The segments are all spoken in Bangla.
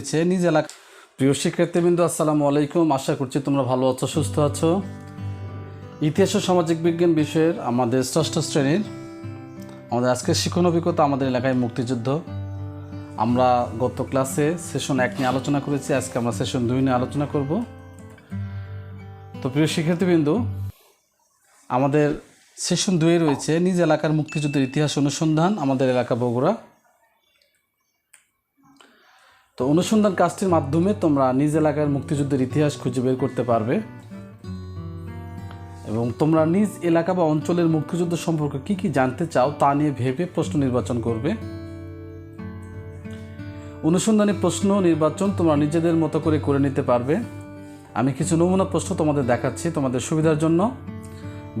রয়েছে নিজ এলাকা। প্রিয় শিক্ষার্থীবৃন্দ, আসসালামু আলাইকুম। আশা করছি তোমরা ভালো আছো, সুস্থ আছো। ইতিহাস ও সামাজিক বিজ্ঞান বিষয়ের আমাদের ষষ্ঠ শ্রেণির আমাদের আজকের শিক্ষণ অভিজ্ঞতা আমাদের এলাকায় মুক্তিযুদ্ধ। আমরা গত ক্লাসে সেশন এক নিয়ে আলোচনা করেছি, আজকে আমরা সেশন দুই নিয়ে আলোচনা করব। তো প্রিয় শিক্ষার্থীবৃন্দ, আমাদের সেশন দুয়ে রয়েছে নিজ এলাকার মুক্তিযুদ্ধের ইতিহাস অনুসন্ধান আমাদের এলাকা বগুড়া। তো অনুসন্ধান কাজটির মাধ্যমে তোমরা নিজ এলাকার মুক্তিযুদ্ধের ইতিহাস খুঁজে বের করতে পারবে। এবং তোমরা নিজ এলাকা বা অঞ্চলের মুক্তিযুদ্ধ সম্পর্কে কি কি জানতে চাও তা নিয়ে ভেবে প্রশ্ন নির্বাচন করবে। অনুসন্ধানী প্রশ্ন নির্বাচন তোমরা নিজেদের মতো করে করে নিতে পারবে। আমি কিছু নমুনা প্রশ্ন তোমাদের দেখাচ্ছি তোমাদের সুবিধার জন্য।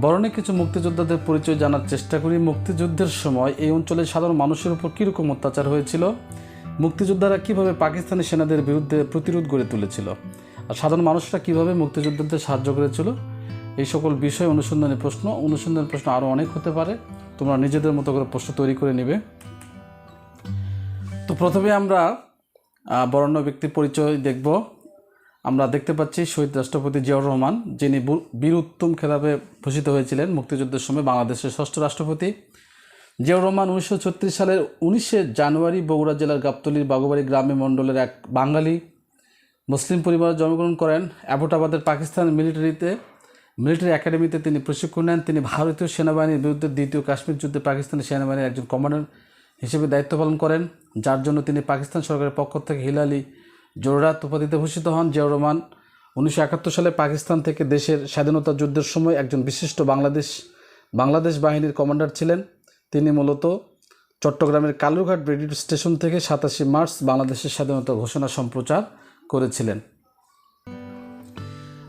বরণে কিছু মুক্তিযোদ্ধাদের পরিচয় জানার চেষ্টা করি। মুক্তিযুদ্ধের সময় এই অঞ্চলের সাধারণ মানুষের উপর কীরকম অত্যাচার হয়েছিল? মুক্তিযোদ্ধারা কীভাবে পাকিস্তানি সেনাদের বিরুদ্ধে প্রতিরোধ গড়ে তুলেছিল? আর সাধারণ মানুষরা কীভাবে মুক্তিযোদ্ধাদের সাহায্য করেছিল? এই সকল বিষয় অনুসন্ধানী প্রশ্ন। অনুসন্ধানের প্রশ্ন আরও অনেক হতে পারে। তোমরা নিজেদের মতো করে প্রশ্ন তৈরি করে নেবে। তো প্রথমে আমরা বরেণ্য ব্যক্তির পরিচয় দেখব। আমরা দেখতে পাচ্ছি শহীদ রাষ্ট্রপতি জিয়াউর রহমান, যিনি বীর উত্তম খেতাবে ভূষিত হয়েছিলেন মুক্তিযুদ্ধের সময় বাংলাদেশের ষষ্ঠ রাষ্ট্রপতি। জিয়াউর রহমান উনিশশো ছত্রিশ সালের উনিশে জানুয়ারি বগুড়া জেলার গাবতলীর বাগুবাড়ি গ্রামে মণ্ডলের এক বাঙালি মুসলিম পরিবারে জন্মগ্রহণ করেন। অ্যাবোটাবাদের পাকিস্তান মিলিটারিতে, মিলিটারি একাডেমিতে তিনি প্রশিক্ষণ নেন। তিনি ভারতীয় সেনাবাহিনীর বিরুদ্ধে দ্বিতীয় কাশ্মীর যুদ্ধে পাকিস্তানি সেনাবাহিনীর একজন কমান্ডার হিসেবে দায়িত্ব পালন করেন, যার জন্য তিনি পাকিস্তান সরকারের পক্ষ থেকে হিলালি জোররাত উপাধিতে ভূষিত হন। জিয়াউর রহমান উনিশশো একাত্তর সালে পাকিস্তান থেকে দেশের স্বাধীনতা যুদ্ধের সময় একজন বিশিষ্ট বাংলাদেশ বাংলাদেশ বাহিনীর কমান্ডার ছিলেন। তিনি মূলত চট্টগ্রামের কালুরঘাট ব্রিগেড স্টেশন থেকে সাতাশে মার্চ বাংলাদেশের স্বাধীনতা ঘোষণা সম্প্রচার করেছিলেন।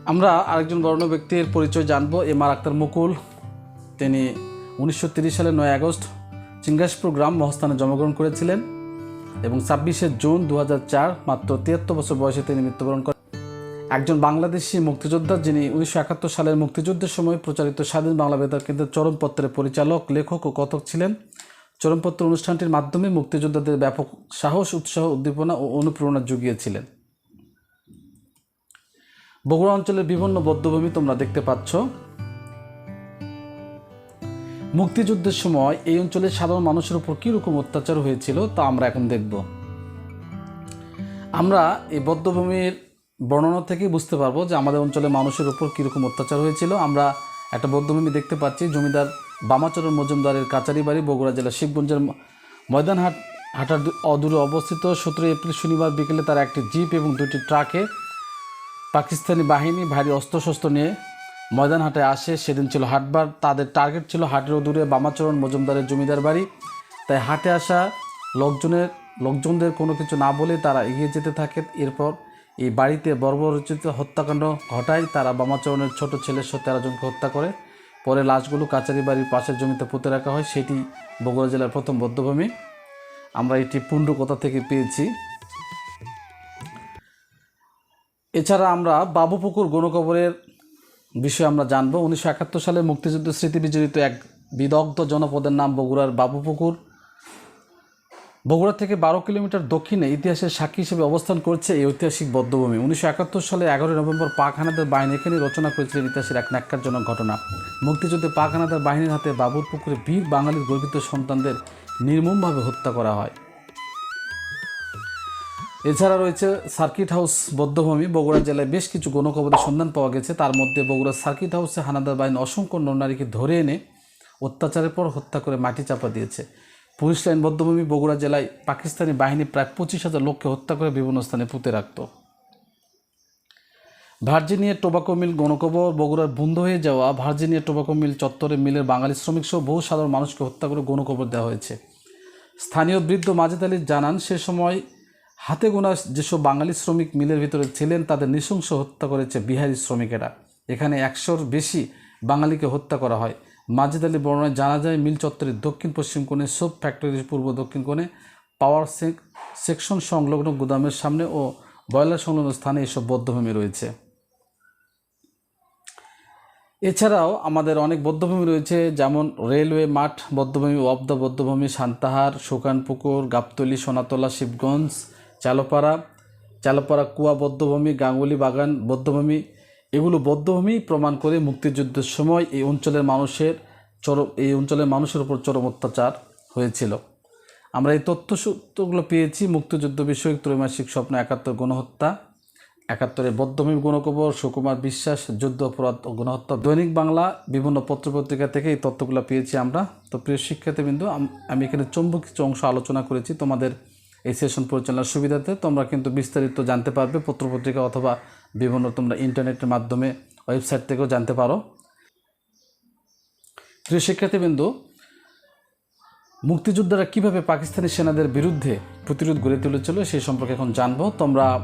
আমরা আরেকজন বর্ণ ব্যক্তির পরিচয় জানব, এম আর আক্তার মুকুল। তিনি উনিশশো সালের নয় আগস্ট চিঙ্গাসপুর গ্রাম মহস্থানে জন্মগ্রহণ করেছিলেন এবং ছাব্বিশে জুন দু হাজার চার মাত্র তিয়াত্তর বছর বয়সে তিনি মৃত্যুবরণ করেন। একজন বাংলাদেশি মুক্তিযোদ্ধা যিনি উনিশশো একাত্তর সালের মুক্তিযুদ্ধের সময় প্রচারিত স্বাধীন বাংলা বেতার কেন্দ্রের চরমপত্রের পরিচালক, লেখক ও কথক ছিলেন। চরমপত্র অনুষ্ঠানটির মাধ্যমে মুক্তিযোদ্ধাদের ব্যাপক সাহস, উৎসাহ, উদ্দীপনা ও অনুপ্রেরণা জুগিয়েছিলেন। বগুড়া অঞ্চলের বিভিন্ন বদ্ধভূমি তোমরা দেখতে পাচ্ছ। মুক্তিযুদ্ধের সময় এই অঞ্চলের সাধারণ মানুষের উপর কীরকম অত্যাচার হয়েছিল তা আমরা এখন দেখব। আমরা এই বদ্ধভূমির বর্ণনা থেকে বুঝতে পারব যে আমাদের অঞ্চলের মানুষের উপর কীরকম অত্যাচার হয়েছিল। আমরা একটা বদ্ধভূমি দেখতে পাচ্ছি, জমিদার বামাচরণ মজুমদারের কাচারি বাড়ি, বগুড়া জেলার শিবগঞ্জের ময়দানহাট হাটার অদূরে অবস্থিত। সতেরো এপ্রিল শনিবার বিকেলে তারা একটি জিপ এবং দুটি ট্রাকে পাকিস্তানি বাহিনী ভারী অস্ত্রশস্ত্র নিয়ে ময়দানহাটে আসে। সেদিন ছিল হাটবার। তাদের টার্গেট ছিল হাটের অদূরে বামাচরণ মজুমদারের জমিদার বাড়ি। তাই হাটে আসা লোকজনের লোকজনদের কোনো কিছু না বলে তারা এগিয়ে যেতে থাকে। এরপর এই বাড়িতে বর্বরচিত হত্যাকাণ্ড ঘটায় তারা বামাচরণের ছোট ছেলের সহ তেরো জনকে হত্যা করে। পরে লাশগুলো কাচারি বাড়ির পাশের জমিতে পুঁতে রাখা হয়। সেটি বগুড়া জেলার প্রথম বদ্ধভূমি আমরা এটি পুণ্ডু কোথা থেকে পেয়েছি। এছাড়া আমরা বাবুপুকুর গণকবরের বিষয়ে আমরা জানব। উনিশশো একাত্তর সালে মুক্তিযুদ্ধ স্মৃতি বিজড়িত এক বিদগ্ধ জনপদের নাম বগুড়ার বাবুপুকুর। বগুড়া থেকে বারো কিলোমিটার দক্ষিণে ইতিহাসের সাক্ষী হিসেবে অবস্থান করছে এই ঐতিহাসিক বদ্ধভূমি। উনিশশো একাত্তর সালে এগারোই নভেম্বর পাক হানাদার বাহিনী এখানে রচনা করেছিলেন ইতিহাসের এক ন্যাক্কারজনক ঘটনা। মুক্তিযুদ্ধে পাক হানাদার বাহিনীর হাতে বাবুর পুকুরে বীর বাঙালির গর্বিত সন্তানদের নির্মমভাবে হত্যা করা হয়। এছাড়া রয়েছে সার্কিট হাউস বদ্ধভূমি। বগুড়া জেলায় বেশ কিছু গণকবরের সন্ধান পাওয়া গেছে। তার মধ্যে বগুড়ার সার্কিট হাউসে হানাদার বাহিনী অসংখ্য নরনারীকে ধরে এনে অত্যাচারের পর হত্যা করে মাটি চাপা দিয়েছে। পুলিশ লাইন বদ্ধভূমি বগুড়া জেলায় পাকিস্তানি বাহিনী প্রায় পঁচিশ হাজার লোককে হত্যা করে বিভিন্ন স্থানে পুঁতে রাখত। ভার্জিনিয়া টোবাকো মিল গণকবর বগুড়ার বন্ধ হয়ে যাওয়া ভার্জিনিয়া টোবাকো মিল চত্বরে মিলের বাঙালি শ্রমিক সহ বহু সাধারণ মানুষকে হত্যা করে গণকবর দেওয়া হয়েছে। স্থানীয় বৃদ্ধ মাজেদ আলী জানান, সে সময় হাতে গোনা যেসব বাঙালি শ্রমিক মিলের ভিতরে ছিলেন, তাদের নৃশংস হত্যা করেছে বিহারি শ্রমিকেরা। এখানে একশোর বেশি বাঙালিকে হত্যা করা হয়। মাজেদ আলী বর্ণনায় জানা যায়, মিল চত্বরের দক্ষিণ পশ্চিম কোণে সোপ ফ্যাক্টরির পূর্ব দক্ষিণ কোণে পাওয়ার সেক- সেকশন সংলগ্ন গুদামের সামনে ও বয়লার সংলগ্ন স্থানে এসব বদ্ধভূমি রয়েছে। এছাড়াও আমাদের অনেক বদ্ধভূমি রয়েছে, যেমন রেলওয়ে মাঠ, বদ্ধভূমি ওয়াবদা বদ্ধভূমি, সান্তাহার, শোকানপুকুর, গাবতলি, সোনাতলা, শিবগঞ্জ, চালোপাড়া, চালপাড়া কুয়া বদ্ধভূমি, গাঙ্গুলি বাগান বদ্ধভূমি এগুলো বদ্ধভূমি প্রমাণ করে মুক্তিযুদ্ধের সময় এই অঞ্চলের মানুষের চরম এই অঞ্চলের মানুষের উপর চরম অত্যাচার হয়েছিল। আমরা এই তথ্য সূত্রগুলো পেয়েছি, মুক্তিযুদ্ধ বিষয়ক ত্রৈমাসিক স্বপ্ন, একাত্তর গণহত্যা। একাত্তরে বদ্ধভূমি গণকবর, সুকুমার বিশ্বাস, যুদ্ধ অপরাধ গণহত্যা। দৈনিক বাংলা বিভিন্ন পত্রপত্রিকা থেকে এই তথ্যগুলো পেয়েছি আমরা। তো প্রিয় শিক্ষার্থীবৃন্দ আমি এখানে চম্বক কিছু অংশ আলোচনা করেছি। তোমাদের এই সেশন পরিচালনার সুবিধাতে তোমরা কিন্তু বিস্তারিত জানতে পারবে পত্রপত্রিকা অথবা বিভিন্ন তোমরা ইন্টারনেটের মাধ্যমে ওয়েবসাইট থেকেও জানতে পারো। প্রিয় শিক্ষার্থীবৃন্দ মুক্তিযোদ্ধারা কীভাবে পাকিস্তানি সেনাদের বিরুদ্ধে প্রতিরোধ গড়ে তুলেছিল সেই সম্পর্কে এখন জানব। তোমরা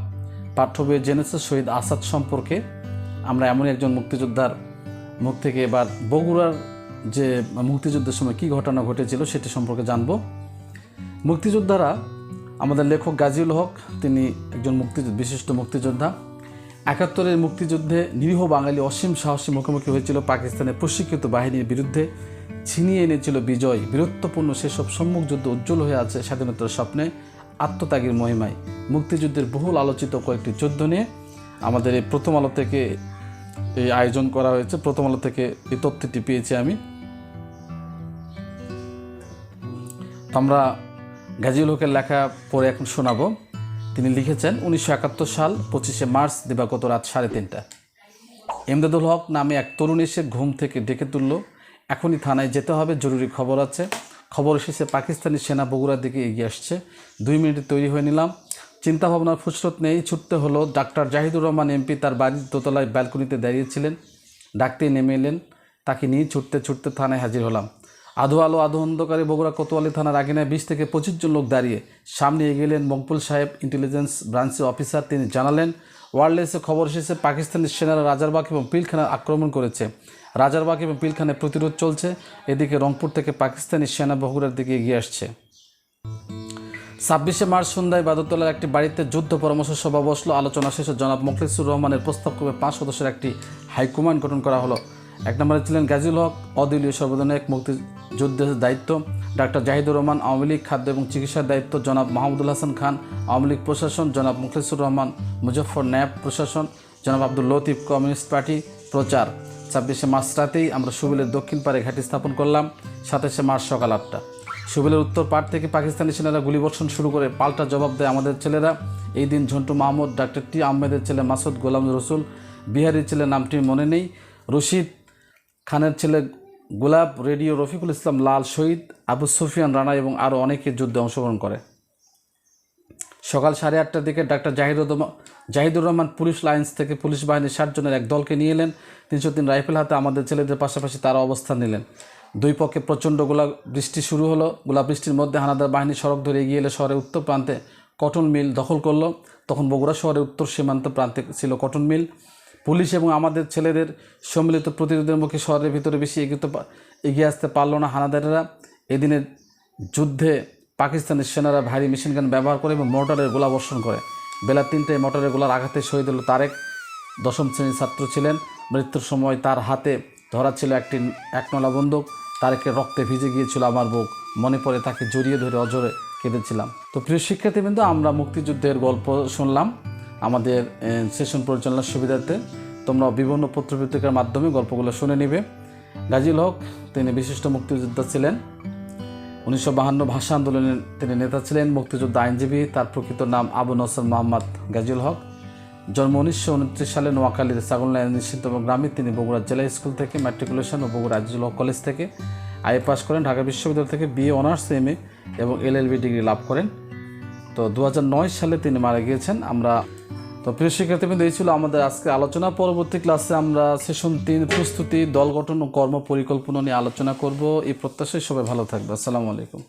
পাঠ্য বইয়ে জেনেছো শহীদ আসাদ সম্পর্কে। আমরা এমন একজন মুক্তিযোদ্ধার মুখ থেকে এবার বগুড়ার যে মুক্তিযুদ্ধের সময় কী ঘটনা ঘটেছিল সেটি সম্পর্কে জানব। মুক্তিযোদ্ধারা, আমাদের লেখক গাজীউল হক, তিনি একজন মুক্তি বিশিষ্ট মুক্তিযোদ্ধা। একাত্তরের মুক্তিযুদ্ধে নিরীহ বাঙালি অসীম সাহসী মুখোমুখি হয়েছিল পাকিস্তানের প্রশিক্ষিত বাহিনীর বিরুদ্ধে, ছিনিয়ে এনেছিল বিজয়। বীরত্বপূর্ণ সেসব সম্মুখ যুদ্ধ উজ্জ্বল হয়ে আছে স্বাধীনতার স্বপ্নে, আত্মত্যাগের মহিমায়। মুক্তিযুদ্ধের বহুল আলোচিত কয়েকটি যুদ্ধ নিয়ে আমাদের এই প্রথম আলো থেকে এই আয়োজন করা হয়েছে। প্রথম আলো থেকে এই তথ্যটি পেয়েছি আমি। আমরা গাজীউল হকের লেখা পড়ে এখন শোনাবো। তিনি লিখেছেন উনিশশো একাত্তর সাল, পঁচিশে মার্চ, দিবাগত রাত সাড়ে তিনটা। এমদাদুল হক নামে এক তরুণ এসে ঘুম থেকে ডেকে তুলল। এখনই থানায় যেতে হবে, জরুরি খবর আছে। খবর এসেছে, পাকিস্তানি সেনা বগুড়ার দিকে এগিয়ে আসছে। দুই মিনিটে তৈরি হয়ে নিলাম। চিন্তাভাবনার ফুসরত নেই, ছুটতে হলো। ডাক্তার জাহিদুর রহমান এমপি তার বাড়ির দোতলায় ব্যালকনিতে দাঁড়িয়েছিলেন ডাকতে নেমে এলেন। তাকে নিয়ে ছুটতে ছুটতে থানায় হাজির হলাম। আধো আলো আধো অন্ধকারে বগুড়া কোতোয়ালি থানার আগিনায় বিশ থেকে পঁচিশ জন লোক দাঁড়িয়ে সামনে এগিয়ে গেলেন মকবুল সাহেব ইন্টেলিজেন্স ব্রাঞ্চের অফিসার। তিনি জানালেন ওয়ারলেসে খবর এসেছে পাকিস্তানি সেনারা রাজারবাগ এবং পিলখানা আক্রমণ করেছে। রাজারবাগ এবং পিলখানায় প্রতিরোধ চলছে, এদিকে রংপুর থেকে পাকিস্তানি সেনা বগুড়ার দিকে এগিয়ে আসছে। ছাব্বিশে মার্চ সন্ধ্যায় বাদুতলার একটি বাড়িতে যুদ্ধ পরামর্শ সভা বসল। আলোচনা শেষে জনাব মোখলিসুর রহমানের প্রস্তাবক্রমে পাঁচ সদস্যের একটি হাইকমান্ড গঠন করা হলো। এক নম্বরে ছিলেন গাজীউল হক, অদলীয় সর্বজনীক মুক্তিযুদ্ধের দায়িত্ব। ডাক্তার জাহিদুর রহমান, আওয়ামী লীগ খাদ্য এবং চিকিৎসার দায়িত্ব জনাব মাহমুদুল হাসান খান, আওয়ামী লীগ প্রশাসন জনাব মুখলিসুর রহমান মুজফর ন্যাব প্রশাসন জনাব আব্দুল লতিফ কমিউনিস্ট পার্টি প্রচার। ছাব্বিশে মার্চ রাতেই আমরা সুবিলের দক্ষিণ পাড়ে ঘাঁটি স্থাপন করলাম, সাতাশে মার্চ সকাল আটটা। সুবিলের উত্তর পাড় থেকে পাকিস্তানি সেনারা গুলিবর্ষণ শুরু করে পাল্টা জবাব দেয় আমাদের ছেলেরা। এই দিন ঝন্টু মাহমুদ, ডাক্তার টি আহমেদের ছেলে মাসুদ গোলাম রসুল, বিহারির ছেলে নামটি মনে নেই। রশিদ খানের ছেলে গোলাপ রেডিও রফিকুল ইসলাম, লাল শহীদ, আবু সুফিয়ান, রানা এবং আরও অনেকে যুদ্ধে অংশগ্রহণ করে। সকাল সাড়ে আটটার দিকে doctor Zahidur Zahidur Rahman police lines থেকে পুলিশ বাহিনীর ষাট জনের এক দলকে নিয়ে এলেন। তিনশো তিন রাইফেল হাতে আমাদের ছেলেদের পাশাপাশি তারা অবস্থান নিলেন। দুই পক্ষে প্রচণ্ড গোলা বৃষ্টি শুরু হলো। গোলা বৃষ্টির মধ্যে হানাদার বাহিনী সড়ক ধরে এগিয়ে এলে শহরের উত্তর প্রান্তে কটন মিল দখল করল। তখন বগুড়া শহরের উত্তর সীমান্ত প্রান্তে ছিল কটন মিল। পুলিশ এবং আমাদের ছেলেদের সম্মিলিত প্রতিরোধের মুখে শহরের ভিতরে বেশি এগিয়ে এগিয়ে আসতে পারল না হানাদারেরা। এদিনের যুদ্ধে পাকিস্তানের সেনারা ভারী মেশিন গান ব্যবহার করে এবং মোটরের গোলা বর্ষণ করে। বেলা তিনটায় মোটরের গোলার আঘাতে শহীদ হল তারেক। দশম শ্রেণির ছাত্র ছিলেন। মৃত্যুর সময় তার হাতে ধরা ছিল একটি একনলা বন্দুক। তারেকের রক্তে ভিজে গিয়েছিল আমার বুক। মনে পড়ে তাকে জড়িয়ে ধরে অজরে কেঁদেছিলাম। তো প্রিয় শিক্ষার্থীবৃন্দ, আমরা মুক্তিযুদ্ধের গল্প শুনলাম। আমাদের সেশন পরিচালনার সুবিধার্থে। তোমরা বিভিন্ন পত্রপত্রিকার মাধ্যমে গল্পগুলো শুনে নিবে। গাজীল হক, তিনি বিশিষ্ট মুক্তিযোদ্ধা ছিলেন। উনিশশো বাহান্ন ভাষা আন্দোলনের তিনি নেতা ছিলেন। মুক্তিযোদ্ধা আইনজীবী, তার প্রকৃত নাম আবু নসর মোহাম্মদ গাজীউল হক। জন্ম উনিশশো উনত্রিশ সালে নোয়াখালীর সাগরনায় নিশ্চিন্তম গ্রামে তিনি বগুড়া জেলা স্কুল থেকে ম্যাট্রিকুলেশন ও বগুড়া আজিজুল হক কলেজ থেকে আইএ পাস করেন। ঢাকা বিশ্ববিদ্যালয় থেকে বিএ অনার্স এম এবং এলএলবি ডিগ্রি লাভ করেন। তো দু হাজার নয় সালে তিনি মারা গিয়েছেন। আমরা তো প্রিয় শিক্ষার্থীবৃন্দ, এই ছিল আমাদের আজকে আলোচনা। পরবর্তী ক্লাসে আমরা সেশন তিন প্রস্তুতি, দল গঠন ও কর্ম পরিকল্পনা নিয়ে আলোচনা করব। এই প্রত্যাশায় সবাই ভালো থাকবে। আসসালামু আলাইকুম।